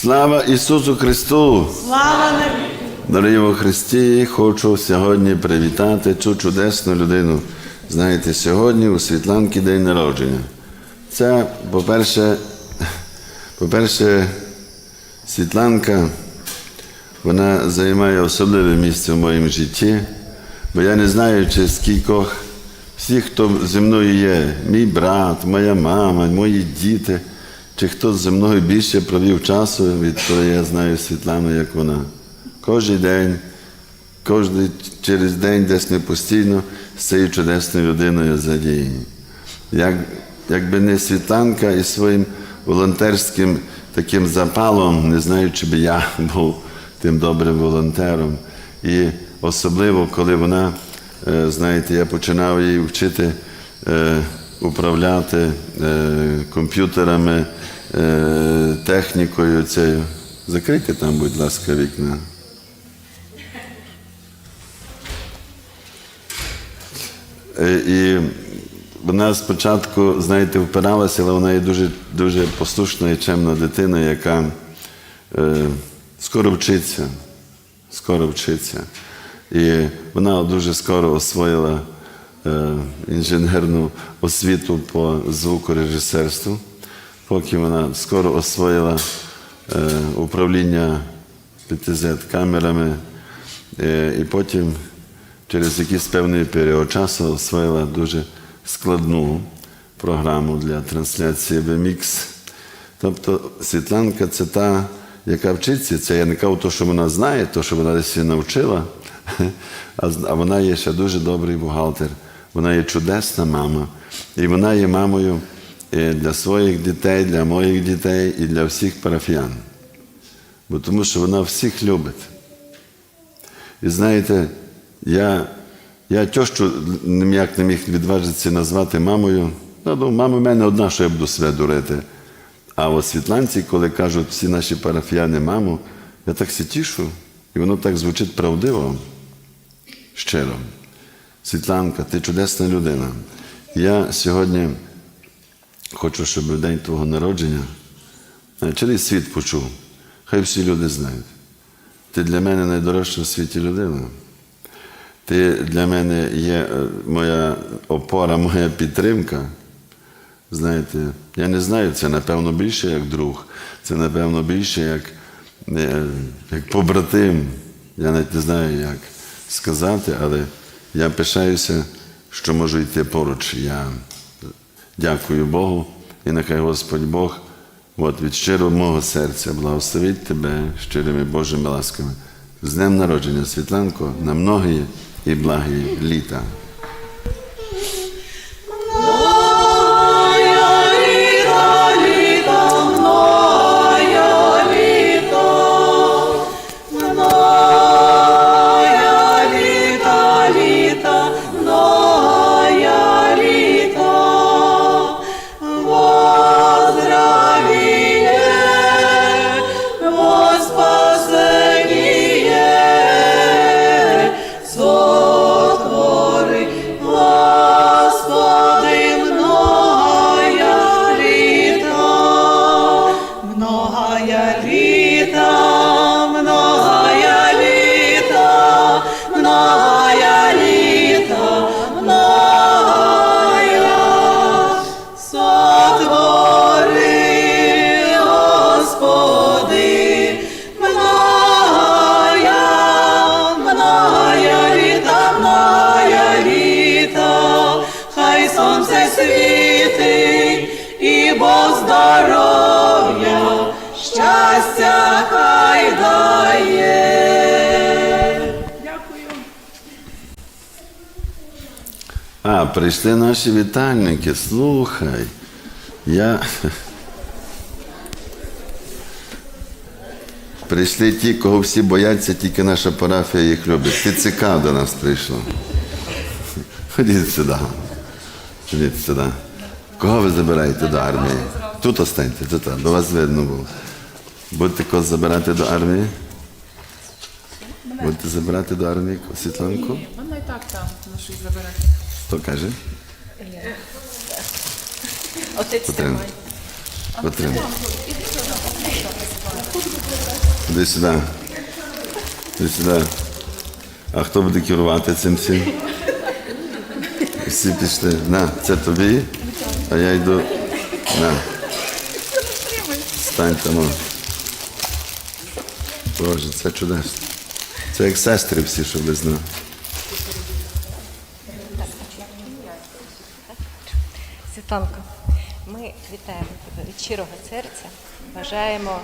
Слава Ісусу Христу! Слава! Дорогі во Христі, хочу сьогодні привітати цю чудесну людину. Знаєте, сьогодні у Світланки день народження. Це, по-перше, по-перше, Світланка, вона займає особливе місце в моєму житті, бо я не знаю, чи скількох всіх, хто зі мною є, мій брат, моя мама, мої діти, чи хто зі мною більше провів часу, відколи я знаю Світлану, як вона. Кожен день, кожен через день, десь не постійно з цією чудесною людиною задіяні. Як, якби не Світланка і своїм волонтерським таким запалом, не знаю, чи би я був тим добрим волонтером. І особливо, коли вона, е, знаєте, я починав її вчити е, управляти е, комп'ютерами, е, технікою цією. Закрийте там, будь ласка, вікна. Е, І вона спочатку, знаєте, впиралася, але вона є дуже, дуже послушна і чемна дитина, яка е, скоро вчиться, скоро вчиться. І вона дуже скоро освоїла інженерну освіту по звукорежисерству, поки вона скоро освоїла е, управління ПТЗ-камерами, е, і потім через якийсь певний період часу освоїла дуже складну програму для трансляції VMix. Тобто Світланка це та, яка вчиться, це я не кажу, то, що вона знає, то, що вона десь навчила, а вона є ще дуже добрий бухгалтер. Вона є чудесна мама. І вона є мамою е, для своїх дітей, для моїх дітей і для всіх парафіян. Бо тому що вона всіх любить. І знаєте, я, я тещу ніяк не міг відважитися назвати мамою. Ну, ну, мама в мене одна, що я буду себе дурити. А от світланці, коли кажуть всі наші парафіяни маму, я так се тішу, і воно так звучить правдиво, щиро. Світланка, ти чудесна людина. Я сьогодні хочу, щоб в день твого народження через світ почув. Хай всі люди знають. Ти для мене найдорожча в світі людина. Ти для мене є е, моя опора, моя підтримка. Знаєте, я не знаю, це напевно більше як друг, це напевно більше як, е, як побратим. Я навіть не знаю, як сказати, але я пишаюся, що можу йти поруч. Я дякую Богу і нехай Господь Бог от, від щирого мого серця благословить тебе щирими Божими ласками. З днем народження, Світланко, на многі і благі літа. Многая літа, А, прийшли наші вітальники, слухай. Я. Прийшли ті, кого всі бояться, тільки наша парафія їх любить. ТЦК до нас прийшло. Ходіть сюди. Ходіть сюди. Кого ви забираєте до армії? Тут останьте, тут, до вас видно було. Будете когось забирати до армії? Будете забирати до армії Світланку? Вона і так там на щось забере. Хто каже? Отець Потрібно. тримай. Іди сюди. Іди сюди. А хто буде керувати цим всім? Всі пішли. На, це тобі, а я йду. На. Стань там. Боже, це чудесно. Це як сестри всі, щоб ви знали. Світланко, ми вітаємо тебе від щирого серця. Бажаємо,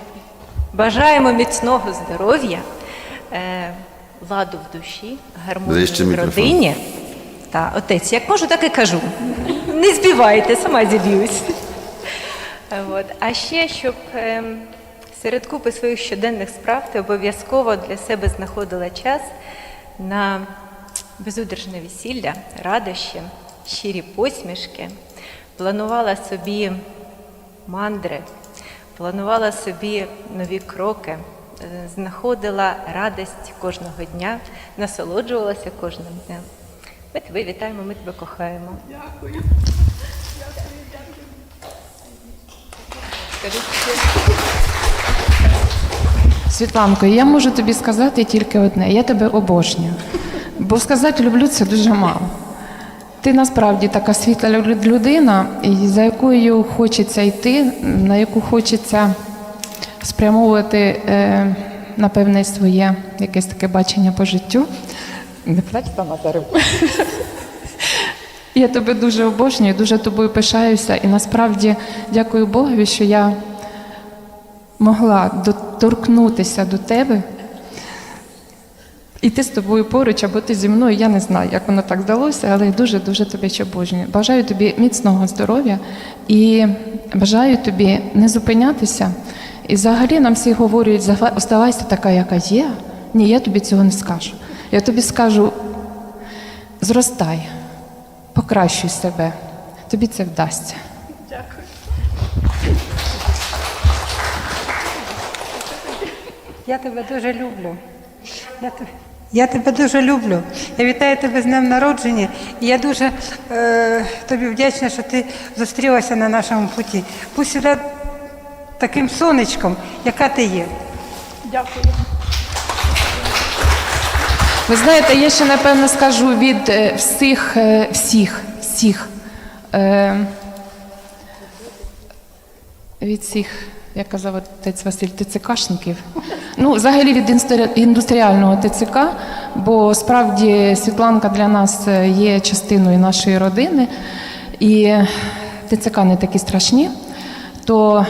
бажаємо міцного здоров'я, е, ладу в душі, гармонії в родині. Та, отець, як можу, так і кажу. Не збивайте, сама зіб'юсь. От. А ще, щоб ем, серед купи своїх щоденних справ ти обов'язково для себе знаходила час на безудержне весілля, радощі, щирі посмішки, планувала собі мандри, планувала собі нові кроки, е, знаходила радість кожного дня, насолоджувалася кожним днем. Ми тебе вітаємо, ми тебе кохаємо. Скажи, Світланко, я можу тобі сказати тільки одне: я тебе обожнюю. Бо сказати люблю це дуже мало. Ти насправді така світла людина, за якою хочеться йти, на яку хочеться спрямовувати, е, напевне, своє якесь таке бачення по життю. Не плач сама зараз. Я тебе дуже обожнюю, дуже тобою пишаюся, і насправді дякую Богові, що я могла доторкнутися до тебе. І ти з тобою поруч, або ти зі мною, я не знаю, як воно так здалося, але дуже-дуже тебе ще. Бажаю тобі міцного здоров'я і бажаю тобі не зупинятися. І взагалі нам всі говорять, «Зава- оставайся така, яка є. Ні, я тобі цього не скажу. Я тобі скажу, зростай, покращуй себе. Тобі це вдасться. Дякую. Я тебе дуже люблю. Я, те- я тебе дуже люблю. Я вітаю тебе з днем народження. І я дуже е, тобі вдячна, що ти зустрілася на нашому путі. Будь сюди таким сонечком, яка ти є. Дякую. Ви знаєте, я ще напевно скажу від е, всіх, е, всіх, всіх, е, від всіх, як казав отець Василь, ТЦКшників. Ну, взагалі від індустріального ТЦК, бо справді Світланка для нас е, є частиною нашої родини, і ТЦК не такі страшні. То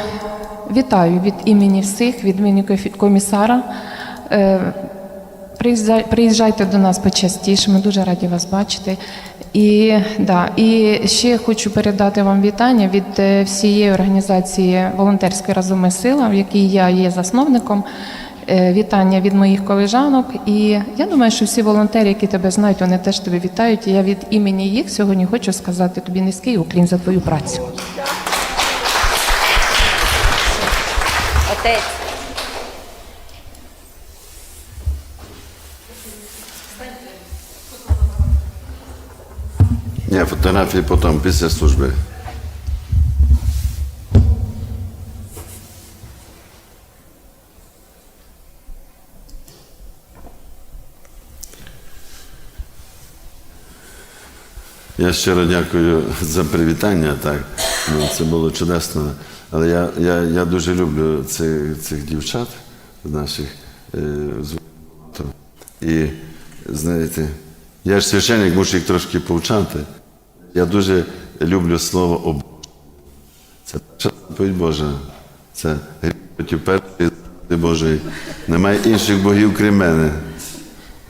вітаю від імені всіх, від імені комісара. Приїжджайте до нас почастіше, ми дуже раді вас бачити. І, да, і ще хочу передати вам вітання від е, всієї організації Волонтерська разуми сила, в якій я є засновником. Е, Вітання від моїх колежанок. І я думаю, що всі волонтери, які тебе знають, вони теж тебе вітають. І я від імені їх сьогодні хочу сказати тобі низький уклін за твою працю. Отець. Фотографії потім, після служби. Я щиро дякую за привітання. Так. Ну, це було чудесно. Але я, я, я дуже люблю цих, цих дівчат наших. Е, і знаєте, я ж священник, мушу їх трошки повчати. Я дуже люблю слово об. Це перша заповідь Божа. Це гріх першої Божої. Немає інших богів, крім мене.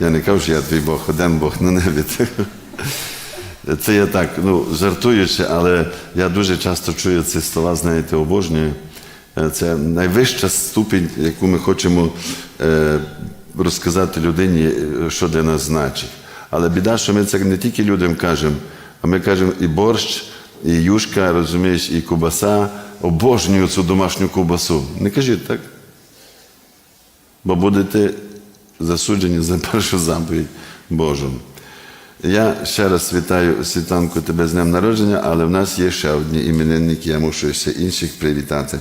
Я не кажу, що я твій Бог, один Бог на небі. Це я так, ну, жартуючи, але я дуже часто чую ці слова, знаєте, обожнюю. Е, Це найвища ступінь, яку ми хочемо е, розказати людині, е, що для нас значить. Але біда, що ми це не тільки людям кажемо, а ми кажемо і борщ, і юшка, розумієш, і кубаса. Обожнюю цю домашню ковбасу. Не кажіть так. Бо будете засуджені за першу заповідь Божу. Я ще раз вітаю Світанку тебе з днем народження, але в нас є ще одні іменинники, я мушу ще інших привітати.